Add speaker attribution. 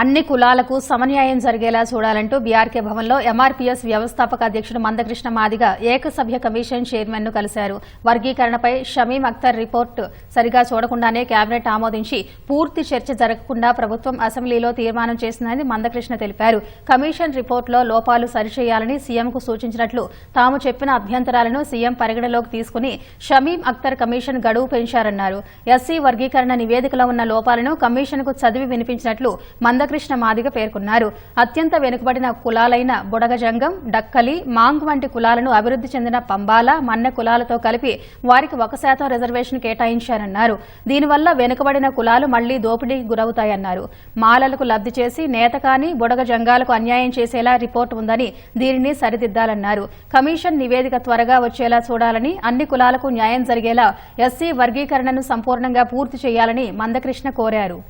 Speaker 1: అన్ని కులాలకు సమన్యాయం జరిగేలా చూడాలంటూ బీఆర్కే భవన్లో ఎంఆర్పీఎస్ వ్యవస్థాపక అధ్యక్షుడు మందకృష్ణ మాదిగ ఏకసభ్య కమిషన్ చైర్మన్ను కలిశారు. వర్గీకరణపై షమీం అఖ్తర్ రిపోర్టు సరిగా చూడకుండానే కేబినెట్ ఆమోదించి పూర్తి చర్చ జరగకుండా ప్రభుత్వం అసెంబ్లీలో తీర్మానం చేసిందని మందకృష్ణ తెలిపారు. కమిషన్ రిపోర్టులో లోపాలు సరిచేయాలని సీఎంకు సూచించినట్లు తాము చెప్పిన అభ్యంతరాలను సీఎం పరిగణలోకి తీసుకుని షమీం అఖ్తర్ కమిషన్ గడువు పెంచారన్నారు. ఎస్సీ వర్గీకరణ నివేదికలో ఉన్న లోపాలను కమిషన్కు చదివి వినిపించినట్లు మందకృష్ణ మాదిగ పేర్కొన్నారు. అత్యంత వెనుకబడిన కులాలైన బుడగజంగం డక్కలి మాంగ్ వంటి కులాలను అభివృద్ది చెందిన పంబాల మన్న కులాలతో కలిపి వారికి ఒక శాతం రిజర్వేషన్ కేటాయించారన్నారు. దీనివల్ల వెనుకబడిన కులాలు మళ్ళీ దోపిడీకి గురవుతాయన్నారు. మాలలకు లబ్ది చేసి నేత కాని బుడగజంగాలకు అన్యాయం చేసేలా రిపోర్టు ఉందని దీనిని సరిదిద్దాలన్నారు. కమిషన్ నివేదిక త్వరగా వచ్చేలా చూడాలని అన్ని కులాలకు న్యాయం జరిగేలా ఎస్సీ వర్గీకరణను సంపూర్ణంగా పూర్తి చేయాలని మందకృష్ణ కోరారు.